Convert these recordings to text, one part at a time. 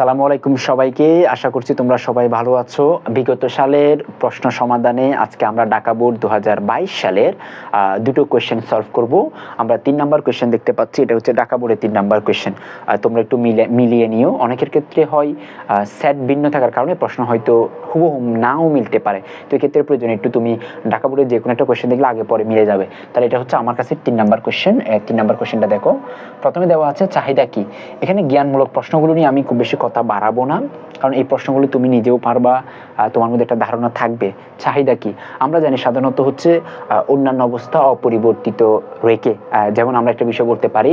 আসসালামু আলাইকুম সবাইকে। আশা করছি তোমরা সবাই ভালো আছো। বিগত সালের প্রশ্ন সমাধানে আজকে আমরা ঢাকা বোর্ড দু হাজার বাইশ সালের দুটো কোয়েশ্চেন সলভ করব। আমরা তিন নাম্বার কোয়েশ্চেন দেখতে পাচ্ছি, এটা হচ্ছে ঢাকা বোর্ডের তিন নাম্বার কোয়েশ্চেন তোমরা একটু মিলে, মিলিয়ে নিও। অনেকের ক্ষেত্রে হয় সেট ভিন্ন থাকার কারণে প্রশ্ন হয়তো হুবহু নাও মিলতে পারে। তো এক্ষেত্রে প্রয়োজন একটু তুমি ঢাকা বোর্ডের যে কোনো একটা কোয়েশ্চেন দেখলে আগে পরে মিলে যাবে। তাহলে এটা হচ্ছে আমার কাছে তিন নাম্বার কোয়েশ্চেন তিন নাম্বার কোয়েশ্চেনটা দেখো। প্রথমে দেওয়া আছে, চাহিদা কি? এখানে জ্ঞানমূলক প্রশ্নগুলো নিয়ে আমি খুব বেশি বাড়াবো না। কারণ এই প্রশ্নগুলো তুমি নিজেও পারবা তোমার মধ্যে একটা ধারণা থাকবে। চাহিদা কি? আমরা জানি সাধারণত হচ্ছে অন্যান্য অবস্থা অপরিবর্তিত রেখে যেমন আমরা একটা বিষয় বলতে পারি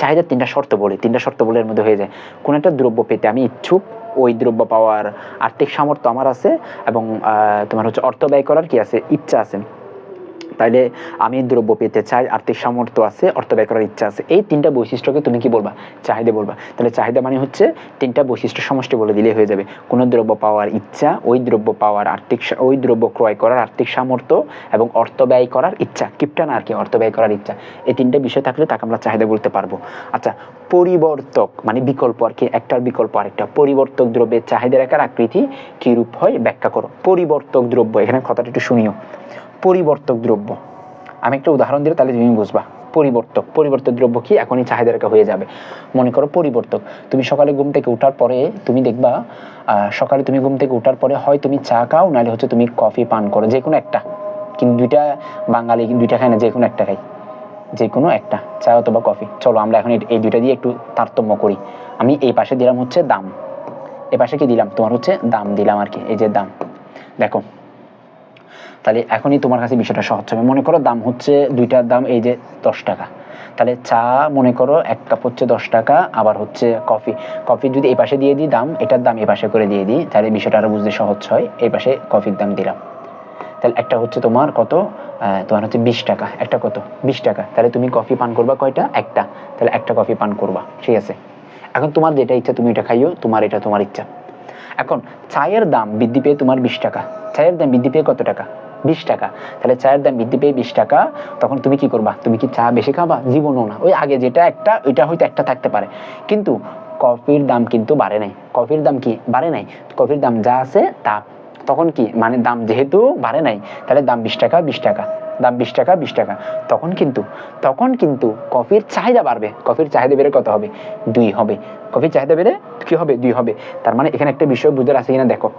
চাহিদা তিনটা শর্ত বলে। তিনটা শর্ত বলের মধ্যে হয়ে যায়। কোন একটা দ্রব্য পেতে আমি ইচ্ছুক, ওই দ্রব্য পাওয়ার আর্থিক সামর্থ্য আমার আছে এবং তোমার হচ্ছে অর্থ ব্যয় করার কি আছে? ইচ্ছা আছে। তাইলে আমি দ্রব্য পেতে চাই, আর্থিক সামর্থ্য আছে, অর্থ ব্যয় করার ইচ্ছা আছে। এই তিনটা বৈশিষ্ট্যকে তুমি কি বলবা? চাহিদা বলবা। তাহলে চাহিদা মানে হচ্ছে তিনটা বৈশিষ্ট্য সমষ্টি বলে দিলে হয়ে যাবে। কোনো দ্রব্য পাওয়ার ইচ্ছা, ওই দ্রব্য পাওয়ার আর্থিক ওই দ্রব্য ক্রয় করার আর্থিক সামর্থ্য এবং অর্থ ব্যয় করার ইচ্ছা। কিপটা না আর কি, অর্থ ব্যয় করার ইচ্ছা। এই তিনটা বিষয় থাকলে তাকে আমরা চাহিদা বলতে পারব। আচ্ছা পরিবর্তক মানে বিকল্প আর কি, একটার বিকল্প আরেকটা। পরিবর্তক দ্রব্যের চাহিদা রেখার আকৃতি কি রূপ হয়? ব্যাখ্যা করো। পরিবর্তক দ্রব্য, এখানে কথাটা একটু শুনিও। পরিবর্তক দ্রব্য। আমি একটা উদাহরণ দিলে তাহলে তুমি বুঝবা। পরিবর্তক। পরিবর্তক দ্রব্য কি? এখনই চাহিদা রেখা হয়ে যাবে। মনে করো পরিবর্তক। তুমি সকালে ঘুম থেকে ওঠার পরে তুমি দেখবা সকালে তুমি ঘুম থেকে ওঠার পরে হয় তুমি চা খাও, নাহলে হচ্ছে তুমি কফি, পান করো যে কোনো একটা। কিন্তু দুইটা বাঙালি কিন্তু দুইটা খায় না যে কোনো একটা খাই যে কোনো একটা। চা অথবা কফি। চলো আমরা এখন এই দুইটা দিয়ে একটু তারতম্য করি। আমি এই পাশে দিলাম হচ্ছে দাম। এ পাশে কি দিলাম? তোমার হচ্ছে দাম দিলাম আর কি। এই যে দাম। দেখো তাহলে এখনই তোমার কাছে বিষয়টা সহজ হবে। মনে করো দাম হচ্ছে দুইটার দাম এই যে দশ টাকা। তাহলে চা মনে করো এক কাপ হচ্ছে দশ টাকা, আবার হচ্ছে কফি। কফি যদি এই পাশে দিয়ে দিই দাম, এটার দাম এই পাশে করে দিয়ে দিই, তাহলে বিষয়টা আরও বুঝতে সহজ হয়। এই পাশে কফির দাম দিলাম। তাহলে একটা হচ্ছে তোমার কত? তোমার হচ্ছে বিশ টাকা। একটা কত? বিশ টাকা। তাহলে তুমি কফি পান করবা কয়টা? একটা। তাহলে একটা কফি পান করবা। ঠিক আছে? এখন তোমার যেটা ইচ্ছা তুমি এটা খাইও, তোমার এটা তোমার ইচ্ছা। এখন চায়ের দাম বৃদ্ধি পেয়ে তোমার বিশ টাকা। চায়ের দাম বৃদ্ধি পেয়ে কত টাকা? বিশ টাকা। তাহলে চায়ের দাম বৃদ্ধি পেয়ে বিশ টাকা, তখন তুমি কি করবা? তুমি কি চা বেশি খাবা? জীবনও না। ওই আগে যেটা একটা, ওইটা হয়তো একটা থাকতে পারে। কিন্তু কফির দাম কিন্তু বাড়ে নাই। কফির দাম কি? বাড়ে নাই। কফির দাম যা আছে, তা। তখন কি? মানে দাম যেহেতু বাড়ে নাই, তাহলে দাম বিশ টাকা বিশ টাকা। দাম বিশ টাকা বিশ টাকা। তখন কিন্তু তখন কিন্তু কফির চাহিদা বাড়বে। কফির চাহিদা বেড়ে কত হবে? দুই হবে। কফির চাহিদা বেড়ে কি হবে? দুই হবে। তার মানে এখানে একটা বিষয় বুঝতে আছে কিনা দেখো।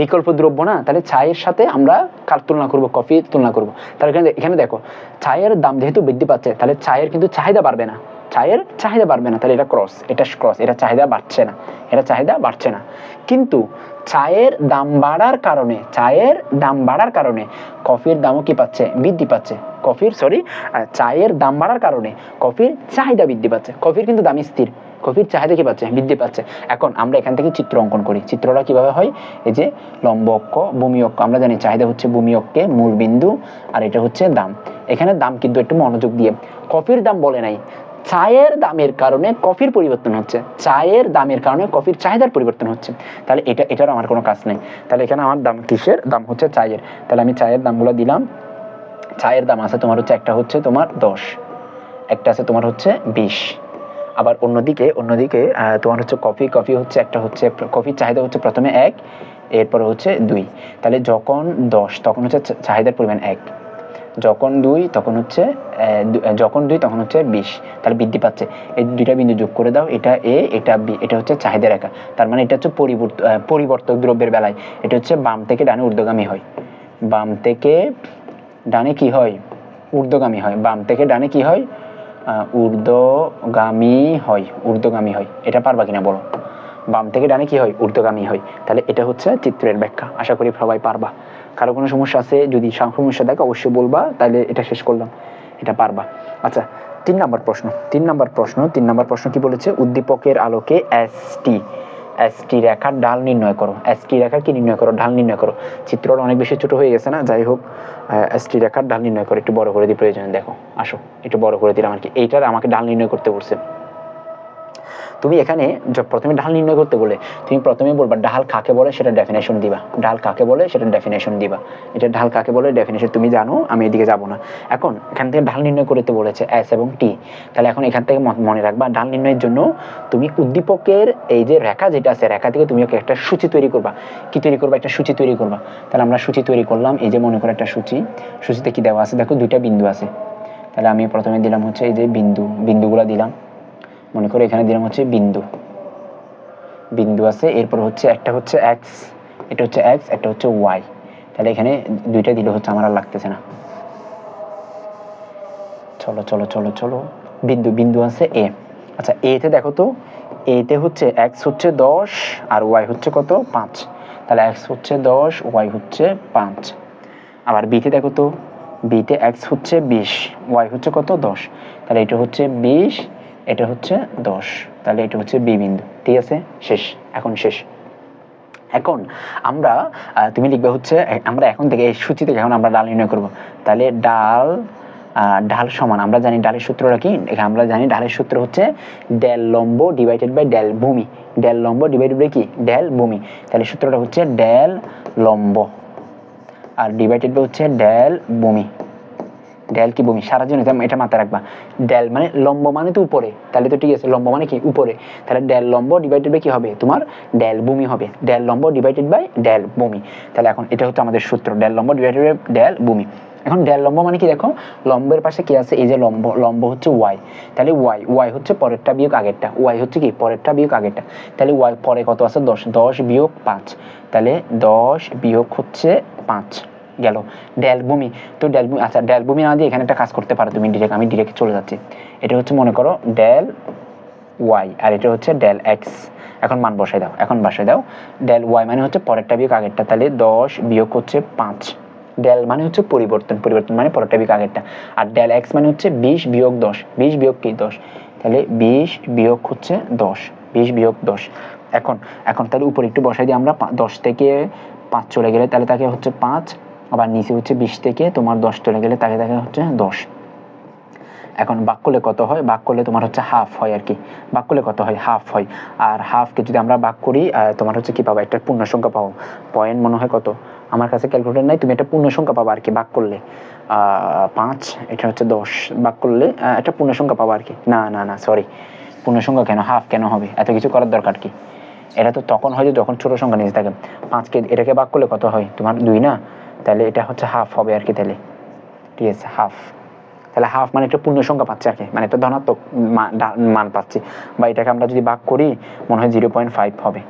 বিকল্প দ্রব্য না, তাহলে চায়ের সাথে আমরা কার তুলনা করব? কফির তুলনা করব। তাহলে এখানে এখানে দেখো, চায়ের দাম যেহেতু বৃদ্ধি পাচ্ছে, তাহলে চায়ের কিন্তু চাহিদা বাড়বে না। চায়ের চাহিদা বাড়বে না, তাহলে এটা ক্রস এটা ক্রস এটা চাহিদা বাড়ছে না, এটা চাহিদা বাড়ছে না। কিন্তু চায়ের দাম বাড়ার কারণে, চায়ের দাম বাড়ার কারণে কফির দামও কি পাচ্ছে? বৃদ্ধি পাচ্ছে। কফির সরি চায়ের দাম বাড়ার কারণে কফির চাহিদা বৃদ্ধি পাচ্ছে। কফির কিন্তু দাম স্থির। কফির চাহিদা কি পাচ্ছে? বৃদ্ধি পাচ্ছে। এখন আমরা এখান থেকে চিত্র অঙ্কন করি। চিত্রটা কীভাবে হয়? এই যে লম্ব অক্ষ, ভূমি অক্ষ, আমরা জানি চাহিদা হচ্ছে ভূমি অক্ষে মূল বিন্দু, আর এটা হচ্ছে দাম। এখানে দাম কিন্তু একটু মনোযোগ দিয়ে। কফির দাম বলে নাই। চায়ের দামের কারণে কফির পরিবর্তন হচ্ছে। চায়ের দামের কারণে কফির চাহিদার পরিবর্তন হচ্ছে। তাহলে এটা, এটার আমার কোনো কাজ নেই। তাহলে এখানে আমার দাম কিসের? দাম হচ্ছে চায়ের। তাহলে আমি চায়ের দামগুলো দিলাম। চায়ের দাম আছে, তোমার হচ্ছে একটা হচ্ছে তোমার দশ। একটা আছে তোমার হচ্ছে বিশ। আবার অন্যদিকে অন্যদিকে তোমার হচ্ছে কফি কফি হচ্ছে একটা হচ্ছে কফির চাহিদা হচ্ছে প্রথমে এক, এরপরে হচ্ছে দুই। তাহলে যখন দশ, তখন হচ্ছে চাহিদার পরিমাণ এক। যখন দুই, তখন হচ্ছে যখন দুই, তখন হচ্ছে বিশ। তাহলে বৃদ্ধি পাচ্ছে। এই দুইটা বিন্দু যোগ করে দাও। এটা এ, এটা বি, এটা হচ্ছে চাহিদা রেখা। তার মানে এটা হচ্ছে পরিবর্ত পরিবর্তক দ্রব্যের বেলায়। এটা হচ্ছে বাম থেকে ডানে ঊর্ধ্বগামী হয়। বাম থেকে ডানে কি হয়? ঊর্ধ্বগামী হয়। বাম থেকে ডানে কি হয়? ঊর্ধ্বগামী হয় ঊর্ধ্বগামী হয়। এটা পারবা কিনা বলো? বাম থেকে ডানে কি হয়? ঊর্ধ্বগামী হয়। তাহলে এটা হচ্ছে চিত্রের ব্যাখ্যা। আশা করি সবাই পারবা। কারও কোনো সমস্যা আছে, যদি সমস্যা দেখো অবশ্যই বলবা তাহলে এটা শেষ করলাম। এটা পারবা। আচ্ছা তিন নম্বর প্রশ্ন। তিন নম্বর প্রশ্ন, তিন নম্বর প্রশ্ন কি বলেছে? উদ্দীপকের আলোকে এস টি এস টি রেখার ঢাল নির্ণয় করো। এস টি রেখার কি নির্ণয় করো? ঢাল নির্ণয় করো। চিত্রটা অনেক বেশি ছোট হয়ে গেছে না? যাই হোক এস টি রেখার ঢাল নির্ণয় করো। একটু বড় করে দিই প্রয়োজনে দেখো। আসো, একটু বড় করে দিলাম আর কি। এইটার আমাকে ঢাল নির্ণয় করতে বলছে। তুমি এখানে প্রথমে ঢাল নির্ণয় করতে বলে, তুমি প্রথমে বলবা ঢাল কাকে বলে সেটা ডেফিনেশন দিবা। ঢাল কাকে বলে সেটা ডেফিনেশন দিবা। এটা ঢাল কাকে বলে ডেফিনেশন তুমি জানো, আমি এদিকে যাব না। এখন এখান থেকে ঢাল নির্ণয় করতে বলেছে এস এবং টি তাহলে এখন এখান থেকে মনে রাখবা ঢাল নির্ণয়ের জন্য তুমি উদ্দীপকের এই যে রেখা যেটা আছে, রেখা থেকে তুমি একটা সূচি তৈরি করবা। কি তৈরি করবা? একটা সূচি তৈরি করবা। তাহলে আমরা সূচি তৈরি করলাম, এই যে মনে করো একটা সূচি, সূচিতে কি দেওয়া আছে? দেখো দুইটা বিন্দু আছে। তাহলে আমি প্রথমে দিলাম হচ্ছে এই যে বিন্দু, বিন্দুগুলো দিলাম। মনে করো এখানে দিলাম হচ্ছে বিন্দু। বিন্দু আছে, এরপর হচ্ছে একটা হচ্ছে এক্স এটা হচ্ছে এক্স একটা হচ্ছে ওয়াই তাহলে এখানে দুইটা দিলে হচ্ছে আমার আর লাগতেছে না। চলো চলো চলো চলো। বিন্দু বিন্দু আছে এ আচ্ছা এতে দেখো তো এতে হচ্ছে এক্স হচ্ছে দশ আর ওয়াই হচ্ছে কত? পাঁচ। তাহলে এক্স হচ্ছে দশ ওয়াই হচ্ছে পাঁচ। আবার বিতে দেখো তো বিতে এক্স হচ্ছে বিশ ওয়াই হচ্ছে কত? দশ। তাহলে এটা হচ্ছে বিশ এটা হচ্ছে দশ। তাহলে এটা হচ্ছে বি বিন্দু। ঠিক আছে? শেষ। এখন শেষ। এখন আমরা তুমি লিখবে হচ্ছে আমরা এখন থেকে এই সূচি থেকে এখন আমরা ডাল নির্ণয় করব, তাহলে ডাল ডাল সমান, আমরা জানি ডালের সূত্রটা কি? আমরা জানি ডালের সূত্র হচ্ছে ডেল লম্ব ডিভাইডেড বাই ডেল ভূমি। ডেল লম্ব ডিভাইডেড বাই কি? ডেল ভূমি। তাহলে সূত্রটা হচ্ছে ডেল লম্ব। আর ডিভাইডেড বাই হচ্ছে ডেল ভূমি। ডেল কি ভূমি সারা জন্য এটা- মাথায় রাখবা। ডেল মানে লম্ব মানে তো উপরে। তাহলে তো ঠিক আছে, লম্ব মানে কি? উপরে। তাহলে ডেল লম্ব ডিভাইডেড বাই কি হবে? তোমার ডেল ভূমি হবে। ডেল লম্ব ডিভাইডেড বাই ডেল ভূমি তাহলে এখন এটা হচ্ছে আমাদের সূত্র। ডেল লম্ব ডিভাইডেড বাই ডেল ভূমি এখন ডেল লম্ব মানে কি দেখো? লম্বের পাশে কি আছে? এই যে লম্ব লম্ব হচ্ছে ওয়াই তাহলে ওয়াই ওয়াই হচ্ছে পরেরটা বিয়োগ আগেরটা। ওয়াই হচ্ছে কি? পরেরটা বিয়োগ আগেরটা। তাহলে ওয়াই পরে কত আছে? দশ। দশ বিয়োগ পাঁচ। তাহলে দশ বিয়োগ হচ্ছে পাঁচ। গেল। ডেল ভূমি। তো ডেল ভূমি আচ্ছা ডেল ভূমি না দিয়ে এখানে একটা কাজ করতে পারো তুমি ডিরেক্ট আমি ডিরেক্ট চলে যাচ্ছি। এটা হচ্ছে, মনে করো ডেল ওয়াই, আর এটা হচ্ছে ডেল এক্স। এখন মান বসাই দাও, এখন বসাই দাও। ডেল ওয়াই মানে হচ্ছে পরেরটা বিয়োগ আগেরটা, তাহলে দশ বিয়োগ হচ্ছে পাঁচ। ডেল মানে হচ্ছে পরিবর্তন পরিবর্তন মানে পরেরটা বিয়োগ আগেরটা। আর ডেল এক্স মানে হচ্ছে বিশ বিয়োগ দশ। বিশ বিয়োগ কি দশ? তাহলে বিশ বিয়োগ হচ্ছে দশ। বিশ বিয়োগ দশ। এখন এখন তাহলে উপরে একটু বসাই দিই আমরা দশ থেকে পাঁচ চলে গেলে তাহলে তাকে হচ্ছে পাঁচ আবার নিচে হচ্ছে বিশ থেকে তোমার দশ চলে গেলে তাকে তাকে হচ্ছে দশ। এখন বাক করলে কত হয়? বাক করলে তোমার হচ্ছে হাফ হয় আর কি। বাক করলে কত হয়? হাফ হয়। আর হাফকে যদি আমরা বাক করি তোমার হচ্ছে কি পাবো? একটা পূর্ণ সংখ্যা পাবো পয়েন্ট মনে হয় কত? আমার কাছে ক্যালকুলেটর নাই, তুমি একটা পূর্ণ সংখ্যা পাবো আর কি বাক করলে। পাঁচ, এটা হচ্ছে দশ। বাক করলে একটা পূর্ণ সংখ্যা পাবো আর কি। না না না সরি পূর্ণ সংখ্যা কেন? হাফ কেন হবে? এত কিছু করার দরকার কি? এটা তো তখন হয় যে যখন ছোট সংখ্যা নিচে থাকে। পাঁচকে এটাকে বাক করলে কত হয়? তোমার দুই না? তাহলে এটা হচ্ছে হাফ হবে আর কি তাহলে। ঠিক আছে হাফ তাহলে হাফ মানে একটা পূর্ণ সংখ্যা পাচ্ছে আর কি মানে একটা ধনাত্মক মান পাচ্ছি। বা এটাকে আমরা যদি ভাগ করি, মনে হয় জিরো পয়েন্ট ফাইভ হবে।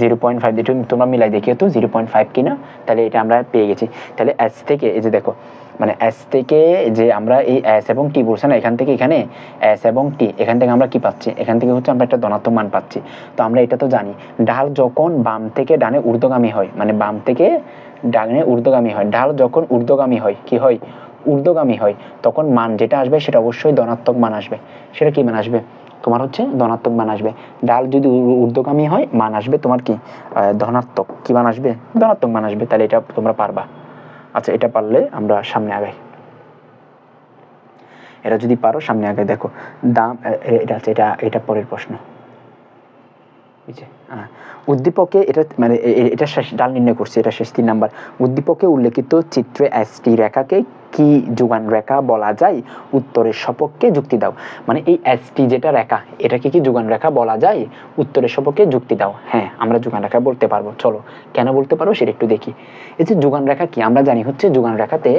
জিরো পয়েন্ট ফাইভ একটু তোমরা মিলাই দেখিও তো জিরো পয়েন্ট ফাইভ কিনা? তাহলে এটা আমরা পেয়ে গেছি। তাহলে এস থেকে, এই যে দেখো মানে এস থেকে যে আমরা এই এস এবং টি বলছে না, এখান থেকে এখানে এস এবং টি এখান থেকে আমরা কি পাচ্ছি? এখান থেকে হচ্ছে আমরা একটা ধনাত্মক মান পাচ্ছি। তো আমরা এটা তো জানি। ঢাল যখন বাম থেকে ডানে ঊর্ধ্বগামী হয় মানে বাম থেকে ডানে ঊর্ধ্বগামী হয়। ঢাল যখন ঊর্ধ্বগামী হয়, কি হয়? ঊর্ধ্বগামী হয়। তখন মান যেটা আসবে সেটা অবশ্যই ধনাত্মক মান আসবে। সেটা কি মান আসবে? তোমার হচ্ছে ধনাত্মক মান আসবে। ডাল যদি ঊর্ধ্বগামী হয়, মান আসবে তোমার কি? ধনাত্মক। কি মান আসবে? ধনাত্মক মান আসবে। তাহলে এটা তোমরা পারবা। আচ্ছা এটা পারলে আমরা সামনে আগাই। এটা যদি পারো, সামনে আগে দেখো, দাম এটা এটা এটা পরের প্রশ্ন। উদ্দীপকে এটা মানে এটা শেষ, ডাল নির্ণয় করছে, এটা শেষ তিন নাম্বার। উদ্দীপকে উল্লেখিত চিত্রে এসটি রেখাকে কি যোগান রেখা বলা যায়? উত্তরের সপক্ষে যুক্তি দাও। মানে এই এসটি যেটা রেখা, এটাকে কি যোগান রেখা বলা যায়? উত্তরের সপক্ষে যুক্তি দাও। হ্যাঁ আমরা যোগান রেখা বলতে পারব। চলো, কেন বলতে পারব সেটা একটু দেখি। এই যে যোগান রেখা কি? আমরা জানি হচ্ছে যোগান রেখাতে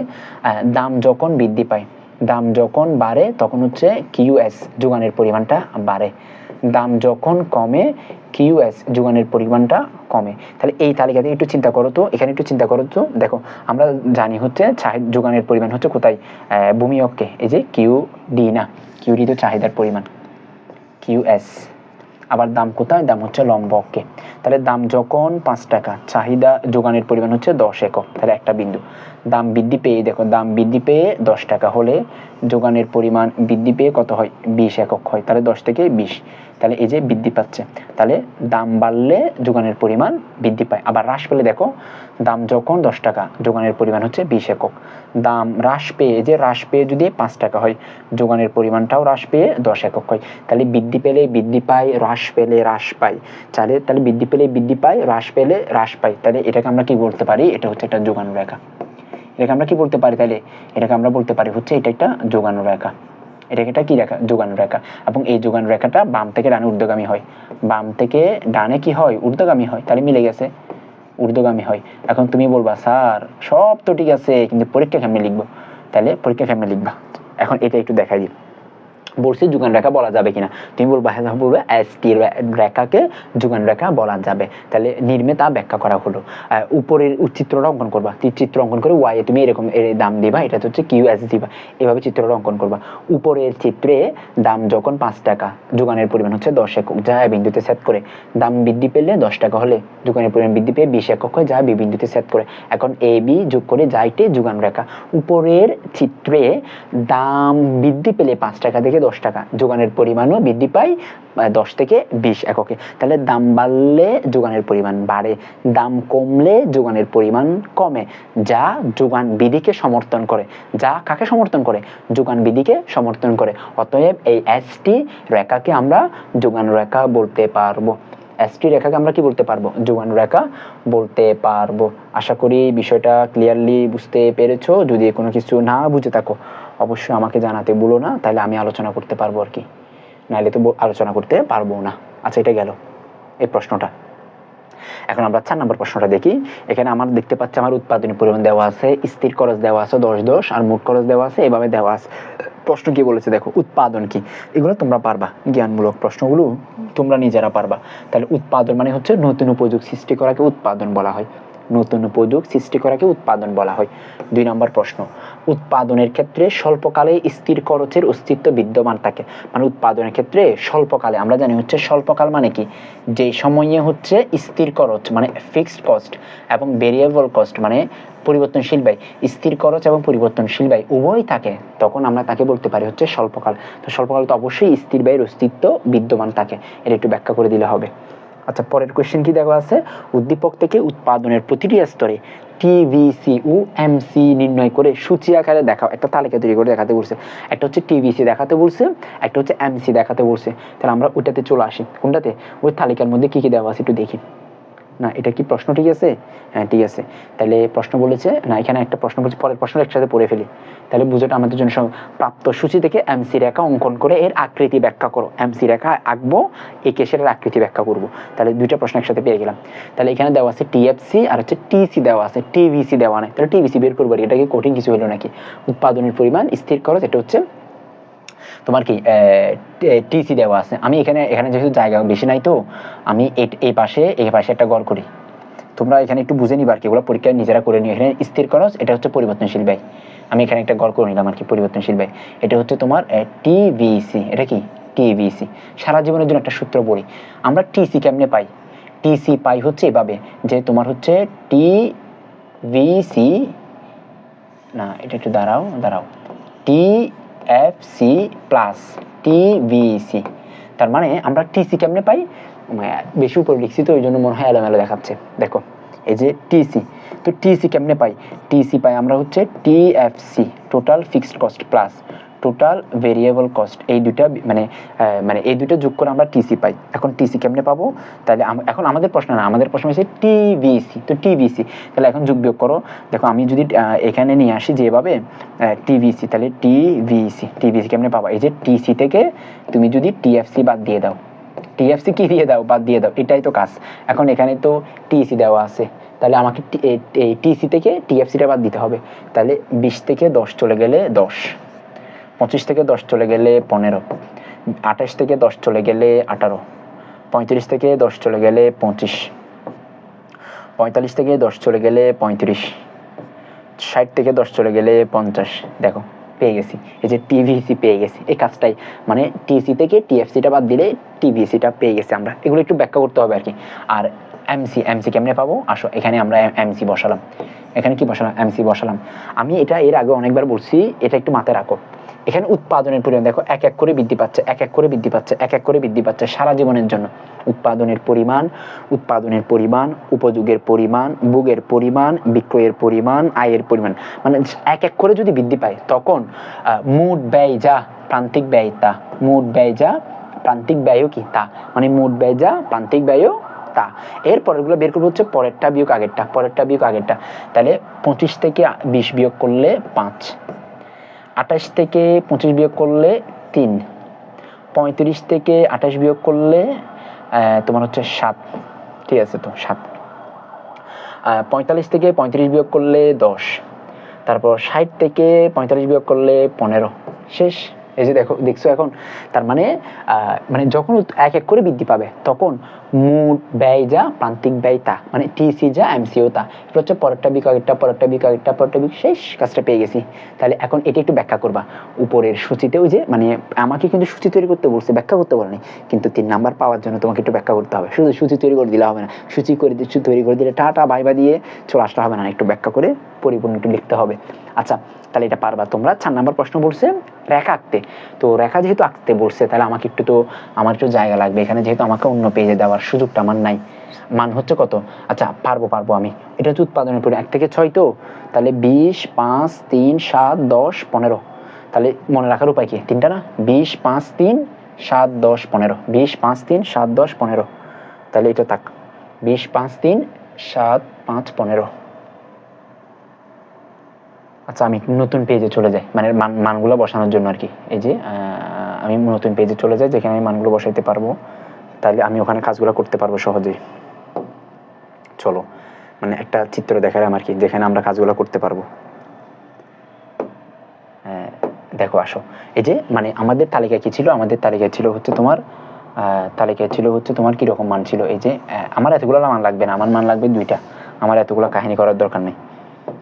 দাম যখন বৃদ্ধি পায়, দাম যখন বাড়ে, তখন হচ্ছে কিউএস যোগানের পরিমাণটা বাড়ে। দাম যখন কমে কিউএস যোগানের পরিমাণটা কমে। তাহলে এই তালিকাতে একটু চিন্তা করো তো, এখানে একটু চিন্তা করো তো। দেখো, আমরা জানি হচ্ছে চাহিদা, যোগানের পরিমাণ হচ্ছে কোথায়? ভূমি অক্ষে, এই যে কিউ ডি না কিউ ডি তো চাহিদার পরিমাণ। কিউএস আবার দাম কোথায়? দাম হচ্ছে লম্ব অক্ষে। তাহলে দাম যখন পাঁচ টাকা, চাহিদা যোগানের পরিমাণ হচ্ছে দশ একক, তাহলে একটা বিন্দু। দাম বৃদ্ধি পেয়ে, দেখো, দাম বৃদ্ধি পেয়ে দশ টাকা হলে যোগানের পরিমাণ বৃদ্ধি পেয়ে কত হয়? বিশ একক হয়। তাহলে দশ থেকে বিশ। তাহলে এই যে বৃদ্ধি পাচ্ছে, তাহলে দাম বাড়লে যোগানের পরিমাণ বৃদ্ধি পায়। আবার হ্রাস পেলে দেখো, দাম যখন দশ টাকা, যোগানের পরিমাণ হচ্ছে বিশ একক। দাম হ্রাস পেয়ে যে হ্রাস পেয়ে যদি পাঁচ টাকা হয়, যোগানের পরিমাণটাও হ্রাস পেয়ে দশ একক হয়। তাহলে বৃদ্ধি পেলে বৃদ্ধি পায়, হ্রাস পেলে হ্রাস পায়। তাহলে তাহলে বৃদ্ধি পেলে বৃদ্ধি পায়, হ্রাস পেলে হ্রাস পায়। তাহলে এটাকে আমরা কি বলতে পারি? এটা হচ্ছে একটা যোগান রেখা। এটাকে আমরা কি বলতে পারি তাহলে? এটাকে আমরা বলতে পারি হচ্ছে এটা একটা যোগানো রেখা। এটাকে কি রেখা? যোগান রেখা। এবং এই যোগান রেখাটা বাম থেকে ডানে উর্ধ্বগামী হয়। বাম থেকে ডানে কি হয়? উর্ধ্বগামী হয়। তাহলে মিলে গেছে। ঊর্ধ্বগামী হয়। এখন তুমি বলবা, স্যার, সব তো ঠিক আছে, কিন্তু পরীক্ষা কেমনে লিখব? তাহলে পরীক্ষা কেমনে লিখবা? এখন এটা একটু দেখাই দিই। বলছি যুগান রেখা বলা যাবে কিনা। তুমি বলবা হ্যাঁ বলবে এস টি রেখাকে যুগান রেখা বলা যাবে। তাহলে নির্মে তা ব্যাখ্যা করা হলো। উপরের চিত্রটা অঙ্কন করবা। তি- চিত্র অঙ্কন করে ওয়াই তুমি এরকম এর দাম দিবা, এটা হচ্ছে কিউ এস দিবা। এভাবে চিত্রটা অঙ্কন করবা। উপরের চিত্রে দাম যখন পাঁচ টাকা, যোগানের পরিমাণ হচ্ছে দশ একক, যা বিন্দুতে সেট করে। দাম বৃদ্ধি পেলে দশ টাকা হলে যোগানের পরিমাণ বৃদ্ধি পেয়ে বিশ একক হয়, যা বিন্দুতে সেট করে। এখন এ বি যোগ করে যা এটি যোগান রেখা। উপরের চিত্রে দাম বৃদ্ধি পেলে পাঁচ টাকা থেকে দশ টাকা। যোগানের পরিমাণও বৃদ্ধি পায় দশ থেকে বিশ এককে। তাহলে দাম বাড়লে যোগানের পরিমাণ বাড়ে, দাম কমলে যোগানের পরিমাণ কমে। যা যোগান বিধিকে সমর্থন করে, যা কাকে সমর্থন করে? যোগান বিধিকে সমর্থন করে। অতএব এই এসটি রেখাকে আমরা যোগান রেখা বলতে পারব। এসটি রেখাকে আমরা কি বলতে পারব? যোগান রেখা বলতে পারব। আশা করি বিষয়টা ক্লিয়ারলি বুঝতে পেরেছ। যদি কোনো কিছু না বুঝে থাকো অবশ্যই আমাকে জানাতে বলো না, তাহলে আমি আলোচনা করতে পারব আর কি। নাহলে তো আলোচনা করতে পারব না। আচ্ছা এটা গেল এই প্রশ্নটা। এখন আমরা চার নম্বর প্রশ্নটা দেখি। এখানে আমার দেখতে পাচ্ছি আমার উৎপাদনী পরিমাণ দেওয়া আছে, স্থির খরচ দেওয়া আছে দশ দশ, আর মোট খরচ দেওয়া আছে, এভাবে দেওয়া আছে। প্রশ্ন কি বলেছে দেখো, উৎপাদন কি? এগুলো তোমরা পারবা, জ্ঞানমূলক প্রশ্নগুলো তোমরা নিজেরা পারবা। তাহলে উৎপাদন মানে হচ্ছে নতুন উপযোগ সৃষ্টি করাকে উৎপাদন বলা হয়। নতুন উপযোগ সৃষ্টি করাকে উৎপাদন বলা হয়। দুই নম্বর প্রশ্ন, উৎপাদনের ক্ষেত্রে স্বল্পকালে স্থির খরচের অস্তিত্ব বিদ্যমান থাকে। মানে উৎপাদনের ক্ষেত্রে স্বল্পকালে, আমরা জানি হচ্ছে স্বল্পকাল মানে কি? যে সময়ে হচ্ছে স্থির খরচ মানে ফিক্সড কস্ট এবং ভেরিয়েবল কস্ট মানে পরিবর্তনশীল ব্যয়। স্থির খরচ এবং পরিবর্তনশীল ব্যয় উভয় থাকে, তখন আমরা তাকে বলতে পারি হচ্ছে স্বল্পকাল। তো স্বল্পকাল তো অবশ্যই স্থির ব্যয়ের অস্তিত্ব বিদ্যমান থাকে। এটা একটু ব্যাখ্যা করে দিলে হবে। আচ্ছা পরের কোয়েশ্চেন কি দেখো আছে? উদ্দীপক থেকে উৎপাদনের প্রতিটি স্তরে টিভিসি ও এমসি নির্ণয় করে সূচি আকারে দেখাও। একটা তালিকা তৈরি করে দেখাতে বলছে। একটা হচ্ছে টিভিসি দেখাতে বলছে, একটা হচ্ছে এমসি দেখাতে বলছে। তাহলে আমরা ওইটাতে চলে আসি। কোনটাতে? ওই তালিকার মধ্যে কি কি দেওয়া আছে একটু দেখি। না, এটা কি প্রশ্ন ঠিক আছে? হ্যাঁ ঠিক আছে। তাহলে প্রশ্ন বলেছে, না, এখানে একটা প্রশ্ন বলছে, পরের প্রশ্ন একসাথে পড়ে ফেলি। তাহলে বুঝোটা আমাদের জন্য প্রাপ্ত সূচি থেকে এমসি রেখা অঙ্কন করে এর আকৃতি ব্যাখ্যা করো। এমসি রেখা আঁকবো এই কেসের আকৃতি ব্যাখ্যা করব। তাহলে দুইটা প্রশ্ন একসাথে পেয়ে গেলাম। তাহলে এখানে দেওয়া আছে টিএফসি আর হচ্ছে টিসি দেওয়া আছে, টিভিসি দেওয়া নেই। তাহলে টিভিসি বের করব। এটা কি কঠিন কিছু হলো নাকি? উৎপাদনের পরিমাণ, স্থির খরচ, এটা হচ্ছে তোমার কি টিসি দেওয়া আছে। আমি এখানে এখানে যেহেতু জায়গা বেশি নাই তো, আমি এই- পাশে, এই পাশে একটা গড় করি। তোমরা এখানে একটু বুঝে নিবার কি, এগুলো পরীক্ষা নিজেরা করে নিও। এখানে স্থির খরচ, এটা হচ্ছে পরিবর্তনশীল ব্যয়। আমি এখানে একটা গড় করে নিলাম আর কি, পরিবর্তনশীল ব্যয়। এটা হচ্ছে তোমার টিভিসি, এটা কি? টিভিসি। সারা জীবনের জন্য একটা সূত্র পড়ি আমরা টিসি কেমনে পাই? টিসি পাই হচ্ছে এভাবে, যে তোমার হচ্ছে টি ভিসি না, এটা একটু দাঁড়াও দাঁড়াও। T F C plus TVC তার মানে আমরা টিসি কেমনে পাই? উম, বেশি উপরে লিখছি তো ওই জন্য মনে হয় এলোমেলো দেখাচ্ছে। দেখো এই যে টিসি তো টিসি কেমনে পাই? টিসি পাই আমরা হচ্ছে TFC total fixed cost plus total variable cost এই দুটা মানে মানে এই দুটো যোগ করে আমরা টিসি পাই। এখন টিসি কেমনে পাবো? তাহলে এখন আমাদের প্রশ্ন না, আমাদের প্রশ্ন হচ্ছে টিভিসি তো টিভিসি তাহলে এখন যোগ বিয়োগ করো। দেখো, আমি যদি এখানে নিয়ে আসি যেভাবে টিভিসি তাহলে টিভিসি টিভিসি কেমনে পাবা? এই যে টিসি থেকে তুমি যদি টিএফসি বাদ দিয়ে দাও টিএফসি কি দিয়ে দাও? বাদ দিয়ে দাও, এটাই তো কাজ। এখন এখানে তো টিসি দেওয়া আছে। তাহলে আমাকে টিসি থেকে টিএফসিটা বাদ দিতে হবে। তাহলে বিশ থেকে দশ চলে গেলে দশ। পঁচিশ থেকে দশ চলে গেলে পনেরো, আঠাশ থেকে দশ চলে গেলে আঠারো, পঁয়ত্রিশ থেকে দশ চলে গেলে পঁচিশ, পঁয়তাল্লিশ থেকে দশ চলে গেলে পঁয়ত্রিশ, ষাট থেকে দশ চলে গেলে পঞ্চাশ। দেখো, পেয়ে গেছি। এই যে টিভিসি পেয়ে গেছি। এই কাজটাই। মানে টিসি থেকে টিএফসিটা বাদ দিলে টিভিসিটা পেয়ে গেছি আমরা। এগুলো একটু ব্যাখ্যা করতে হবে আর কি। আর এমসি এমসি কেমনে পাবো? আসো, এখানে আমরা এমসি বসালাম। এখানে কি বসালাম? এমসি বসালাম। আমি এটা এর আগে অনেকবার বলছি, এটা একটু মাথায় রাখো। এখানে উৎপাদনের পরিমাণ দেখো, এক এক করে বৃদ্ধি পাচ্ছে, এক এক করে বৃদ্ধি পাচ্ছে, এক এক করে বৃদ্ধি পাচ্ছে সারা জীবনের জন্য। উৎপাদনের পরিমাণ উৎপাদনের পরিমাণ, উপযোগের পরিমাণ, ভোগের পরিমাণ, বিক্রয়ের পরিমাণ, আয়ের পরিমাণ। মানে এক এক করে যদি বৃদ্ধি পায়, তখন মোট ব্যয় যা, প্রান্তিক ব্যয় তা। মোট ব্যয় যা, প্রান্তিক ব্যয়ও কি? তা। মানে মোট ব্যয় যা, প্রান্তিক ব্যয়ও তা এর পরেরগুলো বের করব হচ্ছে পরেরটা বিয়োগ আগেরটা, পরেরটা বিয়োগ আগেরটা। তাহলে পঁচিশ থেকে বিশ বিয়োগ করলে পাঁচ। আঠাশ থেকে পঁচিশ বিয়োগ করলে তিন। পঁয়ত্রিশ থেকে আঠাশ বিয়োগ করলে তোমার হচ্ছে সাত। ঠিক আছে তো, সাত। পঁয়তাল্লিশ থেকে পঁয়ত্রিশ বিয়োগ করলে দশ। তারপর ষাট থেকে পঁয়তাল্লিশ বিয়োগ করলে পনেরো। শেষ। এই যে দেখো, দেখছ এখন? তার মানে মানে যখন এক এক করে বৃদ্ধি পাবে, তখন মোট ব্যয় যা, প্রান্তিক ব্যয় তা মানে টিসি যা এমসিও তা। এটা হচ্ছে পরেরটা বিক, আগেরটা, পরেরটা বিক, আগেরটা, পরেরটা বিক শেষ কাজটা পেয়ে গেছি। তাহলে এখন এটা একটু ব্যাখ্যা করবা। উপরের সূচিতে ওই যে মানে আমাকে কিন্তু সূচি তৈরি করতে বলছে, ব্যাখ্যা করতে বলেনি। কিন্তু তিন নাম্বার পাওয়ার জন্য তোমাকে একটু ব্যাখ্যা করতে হবে। শুধু সূচি তৈরি করে দিলে হবে না। সূচি করে দিচ্ছি তৈরি করে দিলে টাটা বাইবা দিয়ে চলে আসতে হবে না। একটু ব্যাখ্যা করে পরিপূর্ণ একটু লিখতে হবে। আচ্ছা তাহলে এটা পারবা তোমরা। চার নাম্বার প্রশ্ন বলছে, রেখা আঁকতে। তো রেখা যেহেতু আঁকতে বলছে, তাহলে আমাকে একটু তো, আমার একটু জায়গা লাগবে। এখানে যেহেতু আমাকে অন্য পেজে দেওয়ার সুযোগটা আমার নাই। মান হচ্ছে কত? আচ্ছা পারব পারব আমি। এটা হচ্ছে উৎপাদনের পরিমাণ। এক থেকে ছয় তো? তাহলে বিশ, পাঁচ, তিন, সাত, দশ, পনেরো। তাহলে মনে রাখার উপায় কি? তিনটা না? বিশ, পাঁচ, তিন, সাত, দশ, পনেরো। বিশ, পাঁচ, তিন, সাত, দশ, পনেরো। তাহলে এটা থাক। বিশ, পাঁচ, তিন, সাত, পাঁচ, পনেরো। আচ্ছা আমি নতুন পেজে চলে যাই। মানে মান, মানগুলো বসানোর জন্য আর কি। এই যে আমি নতুন পেজে চলে যাই, যেখানে আমি মানগুলো বসাইতে পারব। তাহলে আমি ওখানে কাজগুলো করতে পারব সহজেই। চলো মানে একটা চিত্র দেখালাম আর কি যেখানে আমরা কাজগুলো করতে পারব। হ্যাঁ, দেখো আসো। এই যে মানে আমাদের তালিকা কি ছিল? আমাদের তালিকা ছিল হচ্ছে তোমার আহ, তালিকায় ছিল হচ্ছে তোমার কি রকম মান ছিল? এই যে আমার এতগুলো মান লাগবে না আমার মান লাগবে দুইটা। আমার এতগুলো কাহিনী করার দরকার নেই।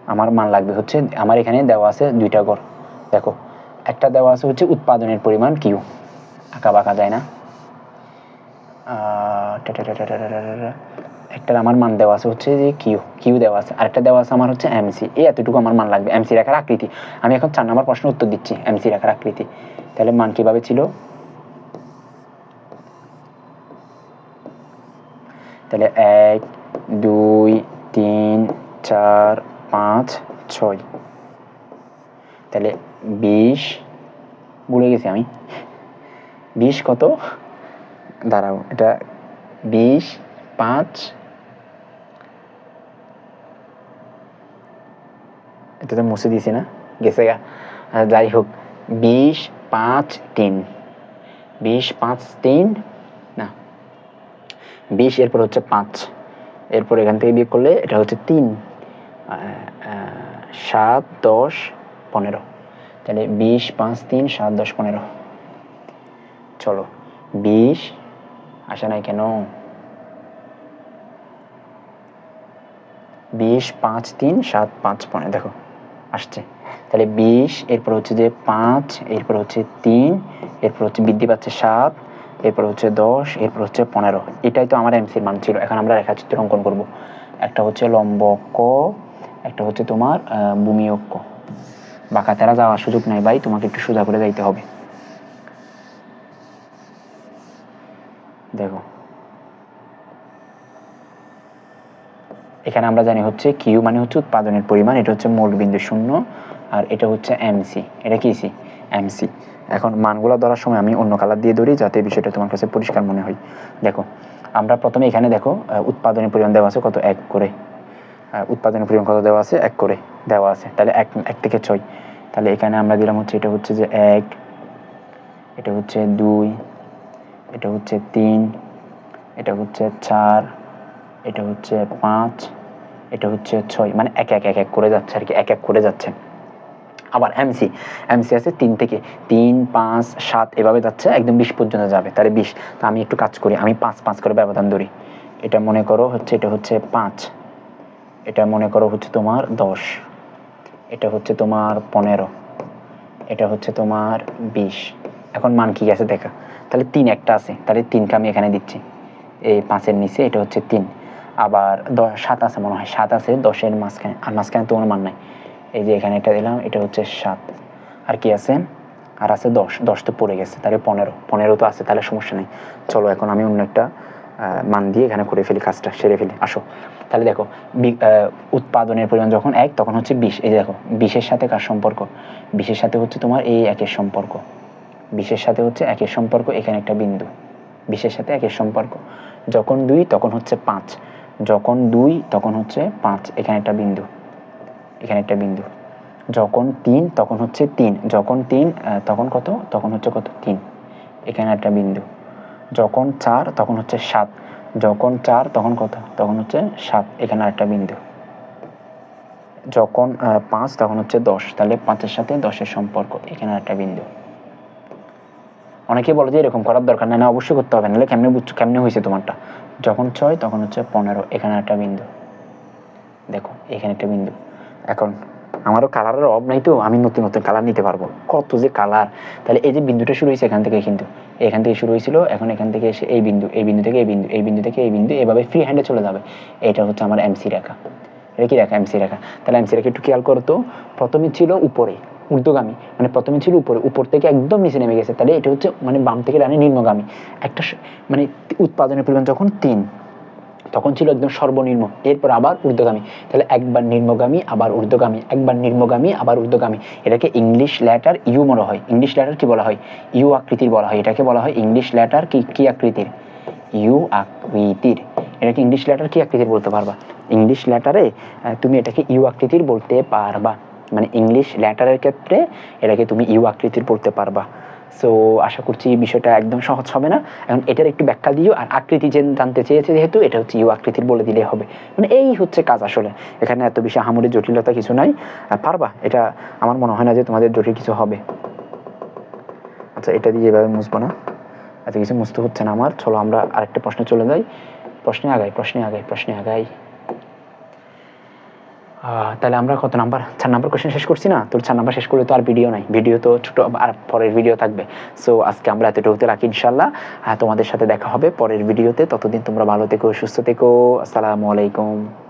আমার মান লাগবে হচ্ছে আমার এখানে দেওয়া আছে দুইটা ঘর দেখো একটা দেওয়া আছে হচ্ছে উৎপাদনের পরিমাণ কিউ। আঁকা বাঁকা যায় না। একটা আমার মান দেওয়া আছে হচ্ছে যে কিউ কিউ দেওয়া আছে। আরেকটা দেওয়া আছে আমার হচ্ছে এমসি এই এতটুকু আমার মান লাগবে। এমসি রেখার আকৃতি। আমি এখন চার নম্বর প্রশ্নের উত্তর দিচ্ছি এমসি রেখার আকৃতি। তাহলে মান কীভাবে ছিল? তাহলে এক, দুই, তিন, চার, পাঁচ, ছয়। তাহলে বিশ ভুলে গেছি আমি। বিশ কত? দাঁড়াও, এটা বিশ, পাঁচ, এটা তো মুছে দিয়েছি না, গেছে গা। যাই হোক, বিশ, পাঁচ, তিন। বিশ, পাঁচ, তিন, না। বিশ, এরপর হচ্ছে পাঁচ। এরপর এখান থেকে বিয়োগ করলে এটা হচ্ছে তিন। সাত, দশ, পনেরো। তাহলে বিশ, পাঁচ, তিন, সাত, দশ, পনেরো। চলো, বিশ আসে নাই কেন? বিশ, পাঁচ, তিন, সাত, পাঁচ, পনেরো, দেখো, আসছে। তাহলে বিশ, এরপর হচ্ছে যে পাঁচ, এরপর হচ্ছে তিন, এরপর হচ্ছে বৃদ্ধি পাচ্ছে সাত, এরপর হচ্ছে দশ, এরপর হচ্ছে পনেরো। এটাই তো আমার এমসির মান ছিল। এখন আমরা রেখাচিত্র অঙ্কন করব। একটা হচ্ছে লম্ব ক, একটা হচ্ছে তোমার ভূমি অক্ষ। বাঁকা তেরা যাওয়ার সুযোগ নাই ভাই, তোমাকে একটু সোজা করে যাইতে হবে। দেখো। এখানে আমরা জানি হচ্ছে কিউ মানে হচ্ছে উৎপাদনের পরিমাণ, এটা হচ্ছে মোট বিন্দু শূন্য, আর এটা হচ্ছে এমসি এটা কি সি এমসি এখন মানগুলো ধরার সময় আমি অন্য কালার দিয়ে ধরি যাতে বিষয়টা তোমার কাছে পরিষ্কার মনে হয়। দেখো, আমরা প্রথমে এখানে দেখো উৎপাদনের পরিমাণ দেওয়া আছে কত? এক করে। উৎপাদনের পরিমাণ কত দেওয়া আছে? এক করে দেওয়া আছে। তাহলে এক এক থেকে ছয়। তাহলে এখানে আমরা দিলাম হচ্ছে, এটা হচ্ছে যে এক, এটা হচ্ছে দুই এটা হচ্ছে তিন, এটা হচ্ছে চার, এটা হচ্ছে পাঁচ, এটা হচ্ছে ছয়। মানে এক এক এক এক করে যাচ্ছে আর কি, এক এক করে যাচ্ছে। আবার এমসি এমসি আছে তিন থেকে তিন, পাঁচ, সাত, এভাবে যাচ্ছে, একদম বিশ পর্যন্ত যাবে। তাহলে বিশ, তা আমি একটু কাজ করি, আমি পাঁচ পাঁচ করে ব্যবধান ধরি। এটা মনে করো হচ্ছে, এটা হচ্ছে পাঁচ, এটা মনে করো হচ্ছে তোমার দশ, এটা হচ্ছে তোমার পনেরো, এটা হচ্ছে তোমার বিশ। এখন মান কি আছে দেখা। তাহলে তিন একটা আছে, তাহলে তিনকে আমি এখানে দিচ্ছি। এই পাঁচের নিচে, এটা হচ্ছে তিন। আবার দশ সাত আছে মনে হয়, সাত আছে, দশের মাঝখানে, আর মাঝখানে তো মান নাই। এই যে এখানে এটা দিলাম, এটা হচ্ছে সাত। আর কি আছে? আর আছে দশ দশ তো পড়ে গেছে, তাহলে পনেরো। পনেরো তো আছে, তাহলে সমস্যা নেই। চলো এখন আমি অন্য একটা মান দিয়ে এখানে করে ফেলি, কাজটা সেরে ফেলি। আসো। তাহলে দেখো উৎপাদনের পরিমাণ যখন এক, তখন হচ্ছে বিশ। এই দেখো, বিশের সাথে কার সম্পর্ক? বিশের সাথে হচ্ছে তোমার এই একের সম্পর্ক। বিশের সাথে হচ্ছে একের সম্পর্ক, এখানে একটা বিন্দু। বিশের সাথে একের সম্পর্ক। যখন দুই, তখন হচ্ছে পাঁচ। যখন দুই, তখন হচ্ছে পাঁচ। এখানে একটা বিন্দু। এখানে একটা বিন্দু। যখন তিন, তখন হচ্ছে তিন। যখন তিন তখন কত? তখন হচ্ছে কত? তিন। এখানে একটা বিন্দু। যখন চার, তখন হচ্ছে সাত। যখন চার, তখন কত? তখন হচ্ছে সাত। এখানে একটা বিন্দু। যখন পাঁচ, তখন হচ্ছে দশ। তাহলে পাঁচের সাথে দশের সম্পর্ক। এখানে একটা বিন্দু। অনেকে বলে যে এরকম করার দরকার নেই, না, অবশ্যই করতে হবে, নাহলে কেমনে বুঝছ কেমনে হয়েছে তোমারটা? যখন ছয়, তখন হচ্ছে পনেরো, এখানে একটা বিন্দু। দেখো, এখানে একটা বিন্দু। এখন, আমারও কালারের অভাব নাই তো, আমি নতুন নতুন কালার নিতে পারব। কত যে কালার তাহলে এই যে বিন্দুটা শুরু হয়েছে এখান থেকে কিন্তু, এখান থেকে শুরু হয়েছিল, এখন এখান থেকে এসে এই বিন্দু এই বিন্দু থেকে এই বিন্দু এই বিন্দু থেকে এই বিন্দু, এভাবে ফ্রি হ্যান্ডে চলে যাবে। এটা হচ্ছে আমার এমসি রেখা। এটা কি রেখা? এমসি রেখা। তাহলে এমসি রেখা একটু খেয়াল করতো প্রথমে ছিল উপরে, ঊর্ধ্বগামী। মানে প্রথমে ছিল উপরে, উপর থেকে একদম নিচে নেমে গেছে। তাহলে এটা হচ্ছে মানে বাম থেকে ডানে নিম্নগামী। একটা মানে উৎপাদনের পরিমাণ যখন তিন, তখন ছিল একদম সর্বনিম্ন। এরপর আবার ঊর্ধ্বগামী। তাহলে একবার নিম্নগামী, আবার ঊর্ধ্বগামী। একবার নিম্নগামী, আবার ঊর্ধ্বগামী। এটাকে ইংলিশ লেটার ইউ মনে হয়। ইংলিশ লেটার কি বলা হয়? ইউ আকৃতির বলা হয়। এটাকে বলা হয় ইংলিশ লেটার কি কি আকৃতির? ইউ আকৃতির এটাকে ইংলিশ লেটার কি আকৃতির বলতে পারবা? ইংলিশ লেটারে তুমি এটাকে ইউ আকৃতির বলতে পারবা। মানে ইংলিশ লেটারের ক্ষেত্রে এটাকে তুমি ইউ আকৃতির বলতে পারবা। সো আশা করছি বিষয়টা একদম সহজ হবে না। এখন এটার একটু ব্যাখ্যা দিও, আর আকৃতি যে জানতে চেয়েছে যেহেতু, এটা হচ্ছে ইউ আকৃতির বলে দিলে হবে। মানে এই হচ্ছে কাজ আসলে। এখানে এত বেশি আহামরি, জটিলতা কিছু নাই। পারবা? এটা আমার মনে হয় না যে তোমাদের জটিল কিছু হবে। আচ্ছা এটা দিয়ে এভাবে মুছবো না। এত কিছু মুছতে হচ্ছে না আমার। চলো আমরা আরেকটা প্রশ্নে চলে যাই। প্রশ্নে আগাই প্রশ্নে আগাই প্রশ্নে আগাই। তাহলে আমরা কত নাম্বার? চার নাম্বার কোশ্চেন শেষ করছি না? তোর চার নাম্বার শেষ করলে তো আর ভিডিও নাই। ভিডিও তো ছোট আর পরের ভিডিও থাকবে। সো আজকে আমরা এতটুকুতে রাখি ইনশাল্লাহ আহ, তোমাদের সাথে দেখা হবে পরের ভিডিওতে ততদিন তোমরা ভালো থেকো সুস্থ থেকো। আসসালামু আলাইকুম।